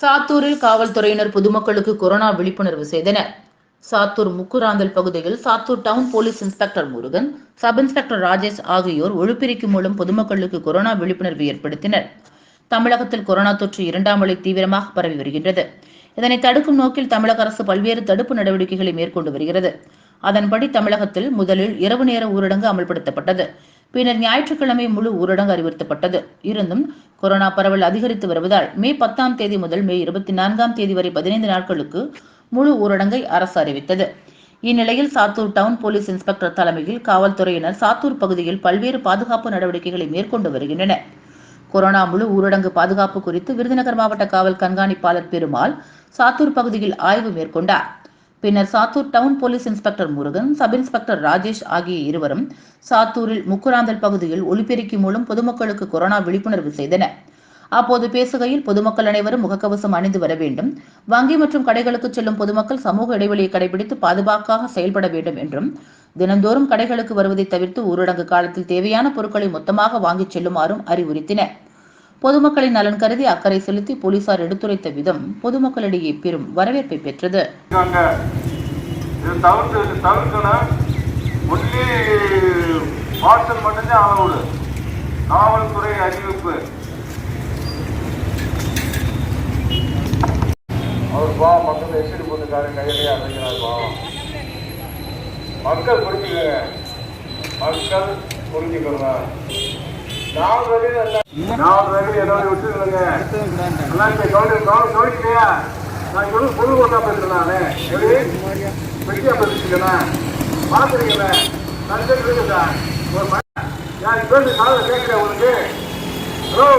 சாத்தூரில் காவல்துறையினர் பொதுமக்களுக்கு கொரோனா விழிப்புணர்வு செய்தனர். சாத்தூர் முக்குராந்தல் பகுதியில் Sattur town police inspector Murugan sub inspector Rajesh ஆகியோர் ஒழுப்பிரிக்கு மூலம் பொதுமக்களுக்கு கொரோனா விழிப்புணர்வு ஏற்படுத்தினர். தமிழகத்தில் கொரோனா தொற்று இரண்டாம் அலை தீவிரமாக பரவி வருகின்றது. இதனை தடுக்கும் நோக்கில் தமிழக அரசு பல்வேறு தடுப்பு நடவடிக்கைகளை மேற்கொண்டு வருகிறது. அதன்படி தமிழகத்தில் முதலில் இரவு நேர ஊரடங்கு அமல்படுத்தப்பட்டது. பின்னர் ஞாயிற்றுக்கிழமை முழு ஊரடங்கு அறிவுறுத்தப்பட்டது. இருந்தும் கொரோனா பரவல் அதிகரித்து வருவதால் மே பத்தாம் தேதி முதல் மே இருபத்தி நான்காம் தேதி வரை பதினைந்து நாட்களுக்கு முழு ஊரடங்கை அரசு அறிவித்தது. இந்நிலையில் சாத்தூர் டவுன் போலீஸ் இன்ஸ்பெக்டர் தலைமையில் காவல்துறையினர் சாத்தூர் பகுதியில் பல்வேறு பாதுகாப்பு நடவடிக்கைகளை மேற்கொண்டு வருகின்றனர். கொரோனா முழு ஊரடங்கு பாதுகாப்பு குறித்து விருதுநகர் மாவட்ட காவல் கண்காணிப்பாளர் பெருமாள் சாத்தூர் பகுதியில் ஆய்வு மேற்கொண்டார். பின்னர் Sattur town police inspector Murugan sub inspector Rajesh ஆகிய இருவரும் சாத்தூரில் முக்குராந்தல் பகுதியில் ஒலிபெருக்கி மூலம் பொதுமக்களுக்கு கொரோனா விழிப்புணர்வு செய்தனர். அப்போது பேசுகையில் பொதுமக்கள் அனைவரும் முகக்கவசம் அணிந்து வர வேண்டும். வங்கி மற்றும் கடைகளுக்கு செல்லும் பொதுமக்கள் சமூக இடைவெளியை கடைபிடித்து பாதுகாப்பாக செயல்பட வேண்டும் என்றும் தினந்தோறும் கடைகளுக்கு வருவதை தவிர்த்து ஊரடங்கு காலத்தில் தேவையான பொருட்களை மொத்தமாக வாங்கிச் செல்லுமாறும் அறிவுறுத்தினர். பொதுமக்களின் நலன் கருதி அக்கறை செலுத்தி போலீசார் எடுத்துரைத்த விதம் பொதுமக்களிடையே பெரும் வரவேற்பை பெற்றது. காவல்துறை அறிவிப்பு. அவர் பா மக்கள் எச்சரி போட்டுக்காரு கையிலேயே அடைக்கிறார் பாவம். மக்கள் புரிஞ்சுக்கங்க. மக்கள் புரிஞ்சுக்கணும் நாலு வகையில் என்ன நாலு வகையில் ஏதாவது விட்டுருங்க எல்லாம் இந்த கவனிக்கலையா? நான் சொல்லு பொருள் கொண்டா பேசுறேன் நானு. எப்படி? வெட்டியா பேசிக்கிறேன் பார்த்துருக்கல நான் ஒரு ம- நான் இப்போ காலையில் கேட்குறேன் உனக்கு ஹலோ?